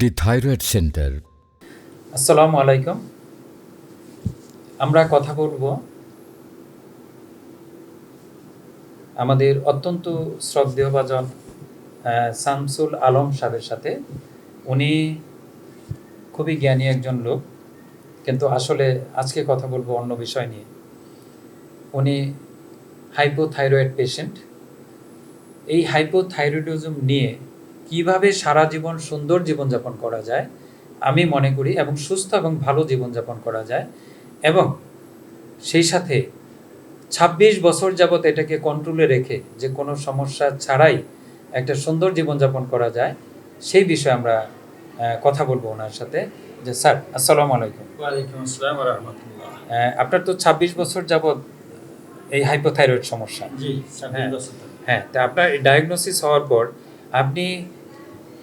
দি thyroid centre আসসালামু আলাইকুম। আমরা কথা বলব আমাদের অত্যন্ত শ্রদ্ধেয়ভাজন শামসুল আলম সাহেবের সাথে। উনি খুবই জ্ঞানী একজন লোক, কিন্তু আসলে আজকে কথা বলব অন্য বিষয় নিয়ে। উনি হাইপোথাইরয়েড পেশেন্ট এই হাইপোথাইরয়েডিজম নিয়ে কীভাবে সারা জীবন সুন্দর জীবনযাপন করা যায় আমি মনে করি এবং সুস্থ এবং ভালো জীবনযাপন করা যায় এবং সেই সাথে ২৬ বছর যাবত এটাকে কন্ট্রোলে রেখে যে কোনো সমস্যা ছাড়াই একটা সুন্দর জীবনযাপন করা যায় সেই বিষয়ে আমরা কথা বলব ওনার সাথে। যে স্যার আসসালামু আলাইকুম। ওয়ালাইকুম আসসালাম রহমতুল্লাহ। আপনার তো ২৬ বছর যাবত এই হাইপোথাইরয়েড সমস্যা। হ্যাঁ। হ্যাঁ তা আপনার ডায়াগনোসিস হওয়ার পর আপনি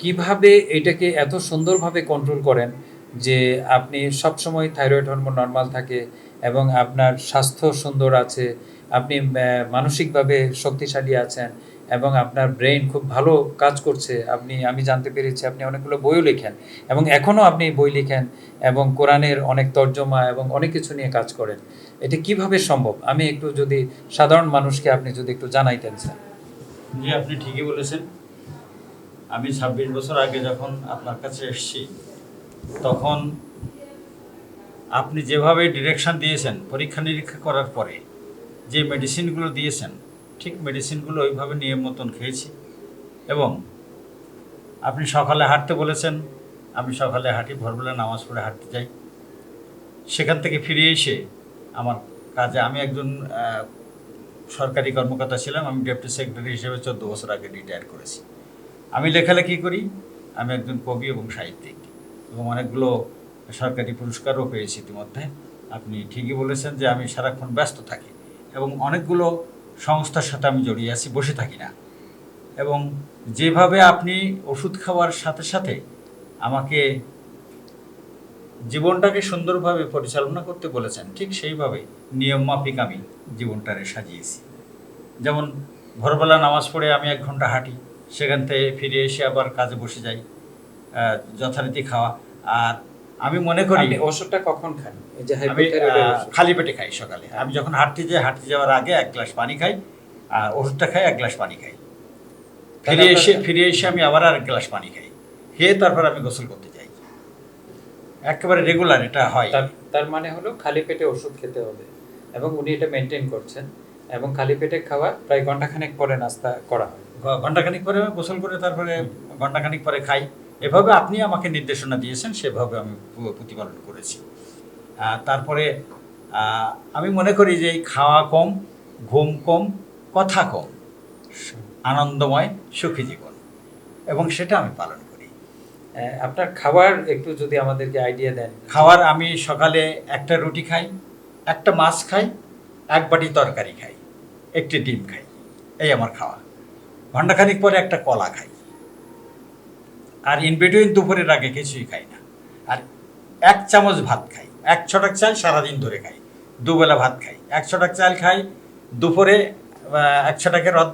কীভাবে এটাকে এত সুন্দরভাবে কন্ট্রোল করেন যে আপনি সবসময় থাইরয়েড হরমোন নর্মাল থাকে এবং আপনার স্বাস্থ্য সুন্দর আছে, আপনি মানসিকভাবে শক্তিশালী আছেন এবং আপনার ব্রেন খুব ভালো কাজ করছে, আপনি, আমি জানতে পেরেছি আপনি অনেকগুলো বইও লেখেন এবং এখনও আপনি বই লেখেন এবং কোরআনের অনেক তর্জমা এবং অনেক কিছু নিয়ে কাজ করেন। এটা কীভাবে সম্ভব? আমি একটু যদি সাধারণ মানুষকে আপনি যদি একটু জানাইতেন, স্যার। জি, আপনি ঠিকই বলেছেন। আমি ছাব্বিশ বছর আগে যখন আপনার কাছে এসেছি, তখন আপনি যেভাবে ডিরেকশন দিয়েছেন, পরীক্ষা নিরীক্ষা করার পরে যে মেডিসিনগুলো দিয়েছেন, ঠিক মেডিসিনগুলো ওইভাবে নিয়ম মতন খেয়েছি। এবং আপনি সকালে হাঁটতে বলেছেন, আমি সকালে হাঁটি, ভোরবেলা নামাজ পড়ে হাঁটতে যাই। সেখান থেকে ফিরে এসে আমার কাজে, আমি একজন সরকারি কর্মকর্তা ছিলাম, আমি ডেপুটি সেক্রেটারি হিসেবে চোদ্দ বছর আগে রিটায়ার করেছি। আমি লেখালেখি করি, আমি একজন কবি এবং সাহিত্যিক এবং অনেকগুলো সরকারি পুরস্কারও পেয়েছি ইতিমধ্যে। আপনি ঠিকই বলেছেন যে আমি সারাক্ষণ ব্যস্ত থাকি এবং অনেকগুলো সংস্থার সাথে আমি জড়িয়ে আছি, বসে থাকি না। এবং যেভাবে আপনি ওষুধ খাওয়ার সাথে সাথে আমাকে জীবনটাকে সুন্দরভাবে পরিচালনা করতে বলেছেন, ঠিক সেইভাবে নিয়ম মাফিক আমি জীবনটারে সাজিয়েছি। যেমন ভোরবেলা নামাজ পড়ে আমি এক ঘণ্টা হাঁটি সেখান থেকে ফিরে এসে আবার কাজে বসে যাই যথারীতি খাওয়া। আর আমি মনে করি ওষুধটা কখন খান? আমি খালি পেটে খাই সকালে। আমি যখন হাঁটতে যাই হাঁটতে যাওয়ার আগে এক গ্লাস পানি খাই আর ওষুধটা খাই এক গ্লাস পানি খাই। ফিরে এসে ফিরে এসে আমি আবার আর এক গ্লাস পানি খাই। খেয়ে তারপর আমি গোসল করতে যাই। একেবারে রেগুলার এটা হয়। তার তার মানে হলো খালি পেটে ওষুধ খেতে হবে। এবং উনি এটা মেনটেন করছেন। এবং খালি পেটে খাওয়া প্রায় ঘন্টাখানেক পরে নাস্তা করা হয়। ঘন্টাখানিক পরে গোসল করে তারপরে ঘন্টাখানিক পরে খাই। এভাবে আপনি আমাকে নির্দেশনা দিয়েছেন সেভাবে আমি প্রতিপালন করেছি। তারপরে আমি মনে করি যে এই খাওয়া কম ঘুম কম কথা কম আনন্দময় সুখী জীবন। এবং সেটা আমি পালন করি। আপনার খাবার একটু যদি আমাদেরকে আইডিয়া দেন। খাবার আমি সকালে একটা রুটি খাই একটা মাছ খাই এক বাটি তরকারি খাই। একটি ডিম খাই। এই আমার খাওয়া। ঘন্টাখানিক পরে একটা কলা খাই। আর ইন বিটুইন দুপুরের আগে কিছুই খাই না। আর এক চামচ ভাত খাই। এক ছটাক চাল সারাদিন ধরে খাই। দুবেলা ভাত খাই। এক ছটাক চাল খাই। দুপুরে এক ছটাকের রদ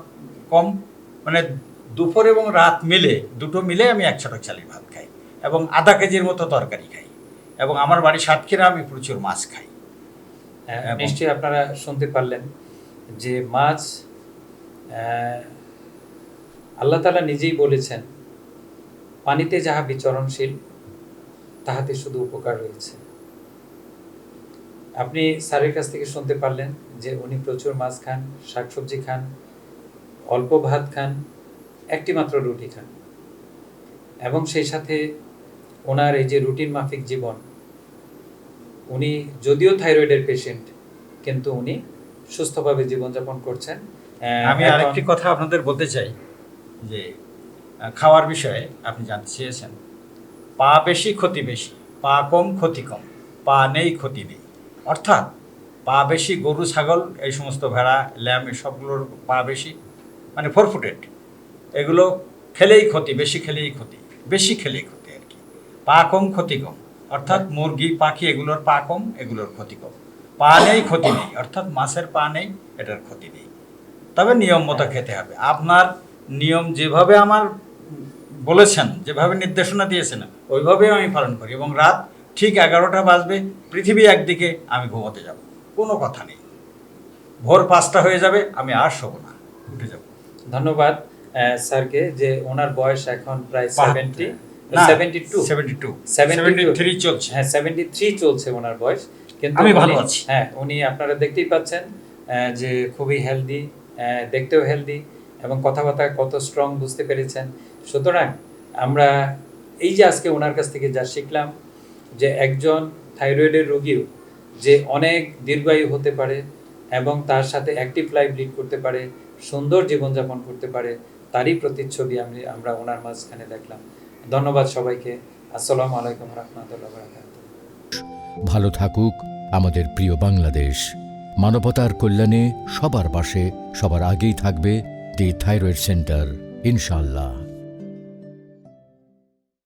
কম। মানে দুপুর এবং রাত মিলে দুটো মিলে আমি এক ছটাক চালের ভাত খাই। এবং আধা কেজির মতো তরকারি খাই। এবং আমার বাড়ি সাতক্ষীরা আমি প্রচুর মাছ খাই। আহ, নিশ্চয়ই আপনারা শুনতে পারলেন। যে মাছ আল্লাহ তালা নিজেই বলেছেন, পানিতে যাহা বিচরণশীল, তাহাতে শুধু উপকার রয়েছে। আপনি স্যারের কাছ থেকে শুনতে পারলেন যে উনি প্রচুর মাছ খান, শাকসবজি খান, অল্প ভাত খান একটি মাত্র রুটি খান। এবং সেই সাথে ওনার এই যে রুটিন মাফিক জীবন, উনি যদিও থাইরয়েডের পেশেন্ট, কিন্তু উনি সুস্থভাবে জীবনযাপন করছেন। আমি আরেকটি কথা আপনাদের বলতে চাই যে খাওয়ার বিষয়ে আপনি জানতে চেয়েছেন। পা বেশি ক্ষতি বেশি। পা কম ক্ষতি কম। পা নেই ক্ষতি নেই। অর্থাৎ পা বেশি গরু ছাগল এই সমস্ত ভেড়া ল্যাম সবগুলোর পা বেশি মানে ফোরফুটেড এগুলো খেলেই ক্ষতি বেশি খেলেই ক্ষতি বেশি খেলেই ক্ষতি আর কি। পা কম ক্ষতি কম। অর্থাৎ মুরগি পাখি এগুলোর পা কম এগুলোর ক্ষতি কম। পা নেই ক্ষতি নেই। অর্থাৎ মাছের পা নেই এটার ক্ষতি নেই। তবে নিয়ম মতো খেতে হবে। আপনার নিয়ম যেভাবে আমার বলেছেন যেভাবে নির্দেশনা দিয়েছেন ওইভাবেই আমি পালন করি এবং রাত ঠিক এগারোটা বাজবে পৃথিবী একদিকে আমি ঘুমোতে যাব। কোনো কথা নেই। ভোর পাঁচটা হয়ে যাবে আমি আর শোবো না উঠে যাব। ধন্যবাদ স্যারকে যে ওনার বয়স এখন প্রায় seventy seventy two seventy two 72 seventy three চলছে। হ্যাঁ সেভেন্টি থ্রি চলছে ওনার বয়স। কিন্তু আমি ভালো আছি। হ্যাঁ উনি আপনারা দেখতেই পাচ্ছেন যে খুবই হেলদি দেখতেও হেলদি এবং কথাবার্তা কত স্ট্রং বুঝতে পেরেছেন। সুতরাং আমরা এই যে আজকে ওনার কাছ থেকে যা শিখলাম যে একজন থাইরয়েডের রোগীও যে অনেক দীর্ঘায়ু হতে পারে এবং তার সাথে অ্যাক্টিভ লাইফ লিড করতে পারে সুন্দর জীবনযাপন করতে পারে তারই প্রতিচ্ছবি আমি আমরা ওনার মাঝখানে দেখলাম। ধন্যবাদ সবাইকে। আসসালামু আলাইকুম রহমতুল্লাহ বারাকাতুহ। ভালো থাকুক আমাদের প্রিয় বাংলাদেশ। মানবতার কল্যাণে সবার পাশে, সবার আগেই থাকবে দি থাইরয়েড সেন্টার ইনশাল্লাহ